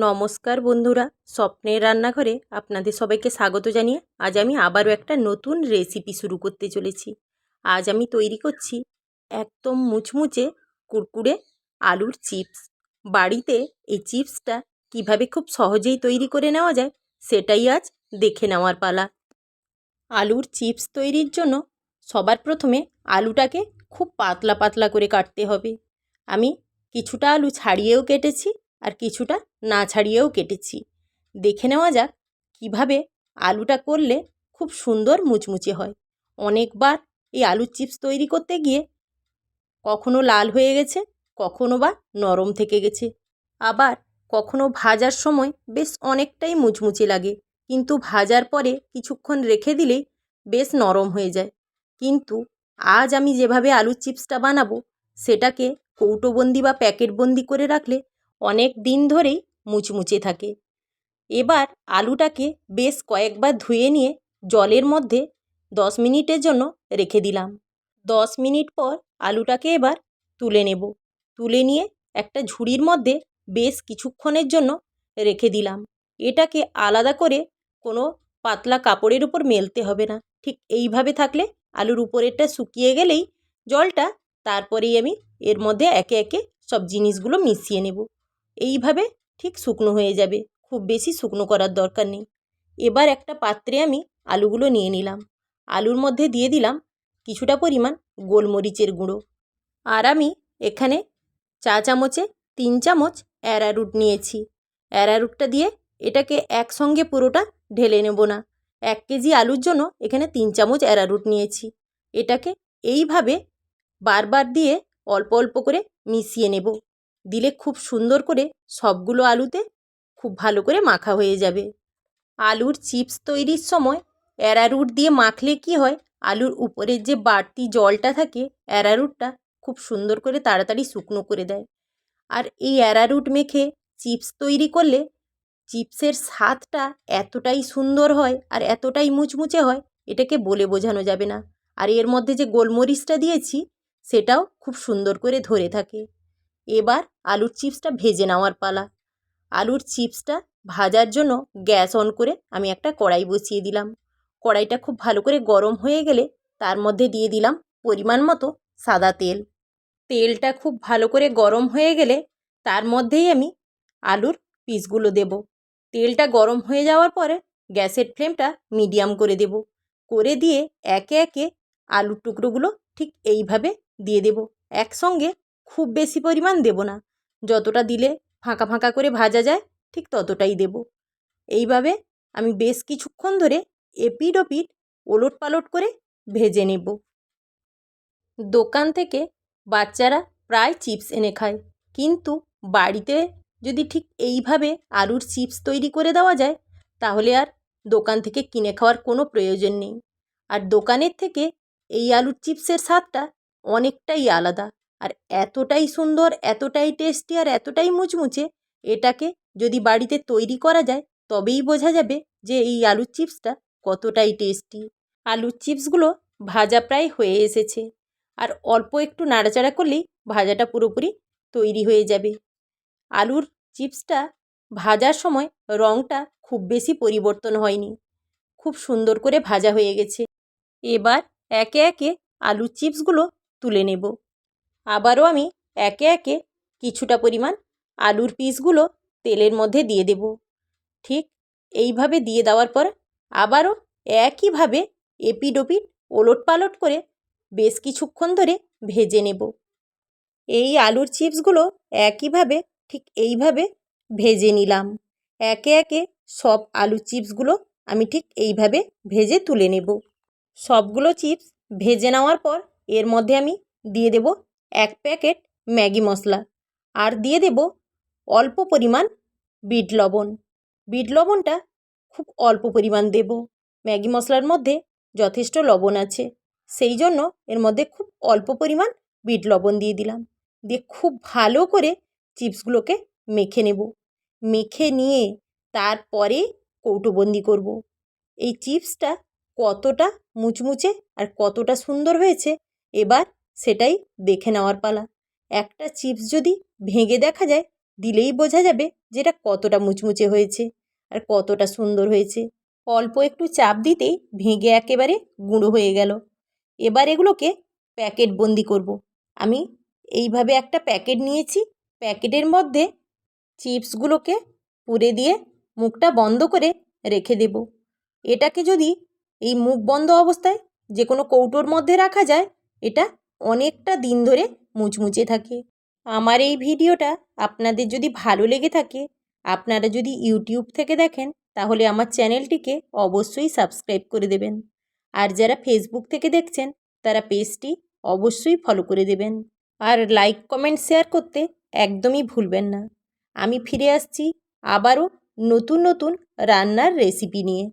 নমস্কার বন্ধুরা, স্বপ্নের রান্নাঘরে আপনাদের সবাইকে স্বাগত জানিয়ে আজ আমি আবারও একটা নতুন রেসিপি শুরু করতে চলেছি। আজ আমি তৈরি করছি একদম মুচমুচে কুরকুরে আলুর চিপস। বাড়িতে এই চিপসটা কীভাবে খুব সহজেই তৈরি করে নেওয়া যায় সেটাই আজ দেখে নেওয়ার পালা। আলুর চিপস তৈরির জন্য সবার প্রথমে আলুটাকে খুব পাতলা পাতলা করে কাটতে হবে। আমি কিছুটা আলু ছাড়িয়েও কেটেছি আর কিছুটা না ছাড়িয়েও কেটেছি। দেখে নেওয়া যাক কীভাবে আলুটা করলে খুব সুন্দর মুচমুচে হয়। অনেকবার এই আলুর চিপস তৈরি করতে গিয়ে কখনো লাল হয়ে গেছে, কখনো বা নরম থেকে গেছে। আবার কখনো ভাজার সময় বেশ অনেকটাই মুচমুচে লাগে, কিন্তু ভাজার পরে কিছুক্ষণ রেখে দিলেই বেশ নরম হয়ে যায়। কিন্তু আজ আমি যেভাবে আলুর চিপসটা বানাবো, সেটাকে কৌটোবন্দি বা প্যাকেটবন্দি করে রাখলে অনেক দিন ধরেই মুচমুচে থাকে। এবার আলুটাকে বেশ কয়েকবার ধুয়ে নিয়ে জলের মধ্যে দশ মিনিটের জন্য রেখে দিলাম। দশ মিনিট পর আলুটাকে এবার তুলে নেব। তুলে নিয়ে একটা ঝুড়ির মধ্যে বেশ কিছুক্ষণের জন্য রেখে দিলাম। এটাকে আলাদা করে কোনো পাতলা কাপড়ের উপর মেলতে হবে না। ঠিক এইভাবে থাকলে আলুর উপরেরটা শুকিয়ে গেলেই জলটা তারপরেই আমি এর মধ্যে একে একে সব জিনিসগুলো মিশিয়ে নেব। এইভাবে ঠিক শুকনো হয়ে যাবে। খুব বেশি শুকনো করার দরকার নেই। এবার একটা পাত্রে আমি আলুগুলো নিয়ে নিলাম। আলুর মধ্যে দিয়ে দিলাম কিছুটা পরিমাণ গোলমরিচের গুঁড়ো। আর আমি এখানে চা চামচে তিন চামচ অ্যারারুট নিয়েছি। অ্যারারুটটা দিয়ে এটাকে একসঙ্গে পুরোটা ঢেলে নেব না। এক কেজি আলুর জন্য এখানে তিন চামচ অ্যারারুট নিয়েছি। এটাকে এইভাবে বারবার দিয়ে অল্প অল্প করে মিশিয়ে নেব। দিলে খুব সুন্দর করে সবগুলো আলুতে খুব ভালো করে মাখা হয়ে যাবে। আলুর চিপস তৈরির সময় অ্যারারুট দিয়ে মাখলে কি হয়? আলুর উপরের যে বাড়তি জলটা থাকে, অ্যারারুটটা খুব সুন্দর করে তাড়াতাড়ি শুকনো করে দেয়। আর এই অ্যারারুট মেখে চিপস তৈরি করলে চিপসের স্বাদটা এতটাই সুন্দর হয় আর এতটাই মুচমুচে হয়, এটাকে বলে বোঝানো যাবে না। আর এর মধ্যে যে গোলমরিচটা দিয়েছি, সেটাও খুব সুন্দর করে ধরে থাকে। এবার আলুর চিপসটা ভেজে নেওয়ার পালা। আলুর চিপসটা ভাজার জন্য গ্যাস অন করে আমি একটা কড়াই বসিয়ে দিলাম। কড়াইটা খুব ভালো করে গরম হয়ে গেলে তার মধ্যে দিয়ে দিলাম পরিমাণ মতো সাদা তেল। তেলটা খুব ভালো করে গরম হয়ে গেলে তার মধ্যেই আমি আলুর পিসগুলো দেব। তেলটা গরম হয়ে যাওয়ার পরে গ্যাসের ফ্লেমটা মিডিয়াম করে দেব। করে দিয়ে একে একে আলুর টুকরোগুলো ঠিক এইভাবে দিয়ে দেব। একসঙ্গে খুব বেশি পরিমাণ দেব না। যতটা দিলে ফাঁকা ফাঁকা করে ভাজা যায়, ঠিক ততটাই দেব। এইভাবে আমি বেশ কিছুক্ষণ ধরে এপিড ওপিড ওলট পালট করে ভেজে নেব। দোকান থেকে বাচ্চারা প্রায় চিপস এনে খায়। কিন্তু বাড়িতে যদি ঠিক এইভাবে আলুর চিপস তৈরি করে দেওয়া যায়, তাহলে আর দোকান থেকে কিনে খাওয়ার কোনো প্রয়োজন নেই। আর দোকানের থেকে এই আলুর চিপসের স্বাদটা অনেকটাই আলাদা। আর এতটাই সুন্দর, এতটাই টেস্টি আর এতটাই মুচমুচে এটাকে যদি বাড়িতে তৈরি করা যায়, তবেই বোঝা যাবে যে এই আলুর চিপসটা কতটাই টেস্টি। আলুর চিপসগুলো ভাজা প্রায় হয়ে এসেছে। আর অল্প একটু নাড়াচাড়া করলেই ভাজাটা পুরোপুরি তৈরি হয়ে যাবে। আলুর চিপসটা ভাজার সময় রঙটা খুব বেশি পরিবর্তন হয়নি। খুব সুন্দর করে ভাজা হয়ে গেছে। এবার একে একে আলুর চিপসগুলো তুলে নেব। আবারও আমি একে একে কিছুটা পরিমাণ আলুর পিসগুলো তেলের মধ্যে দিয়ে দেব। ঠিক এইভাবে দিয়ে দেওয়ার পর আবারও একইভাবে এপিড ওপিড ওলট পালট করে বেশ কিছুক্ষণ ধরে ভেজে নেব। এই আলুর চিপসগুলো একইভাবে ঠিক এইভাবে ভেজে নিলাম। একে একে সব আলুর চিপসগুলো আমি ঠিক এইভাবে ভেজে তুলে নেব। সবগুলো চিপস ভেজে নেওয়ার পর এর মধ্যে আমি দিয়ে দেব এক প্যাকেট ম্যাগি মশলা। আর দিয়ে দেব অল্প পরিমাণ বিট লবণ। বিট লবণটা খুব অল্প পরিমাণ দেব। ম্যাগি মশলার মধ্যে যথেষ্ট লবণ আছে। সেই জন্য এর মধ্যে খুব অল্প পরিমাণ বিট লবণ দিয়ে দিলাম। দিয়ে খুব ভালো করে চিপসগুলোকে মেখে নেব। মেখে নিয়ে তারপরে কৌটোবন্দি করব। এই চিপসটা কতটা মুচমুচে আর কতটা সুন্দর হয়েছে, এবার সেটাই দেখে নেওয়ার পালা। একটা চিপস যদি ভেঙে দেখা যায়, দিলেই বোঝা যাবে যে এটা কতটা মুচমুচে হয়েছে আর কতটা সুন্দর হয়েছে। অল্প একটু চাপ দিতেই ভেঙে একেবারে গুঁড়ো হয়ে গেল। এবার এগুলোকে প্যাকেট বন্দি করব। আমি এইভাবে একটা প্যাকেট নিয়েছি। প্যাকেটের মধ্যে চিপসগুলোকে পুরে দিয়ে মুখটা বন্ধ করে রেখে দেব। এটাকে যদি এই মুখ বন্ধ অবস্থায় যে কোনো কৌটোর মধ্যে রাখা যায়, এটা অনেকটা দিন ধরে মুচমুচে থাকে। আমার এই ভিডিওটা আপনাদের যদি ভালো লেগে থাকে, আপনারা যদি ইউটিউব থেকে দেখেন, তাহলে আমার চ্যানেলটিকে অবশ্যই সাবস্ক্রাইব করে দেবেন। আর যারা ফেসবুক থেকে দেখছেন, তারা পেজটি অবশ্যই ফলো করে দেবেন। আর লাইক, কমেন্ট, শেয়ার করতে একদমই ভুলবেন না। আমি ফিরে আসছি আবারও নতুন নতুন রান্নার রেসিপি নিয়ে।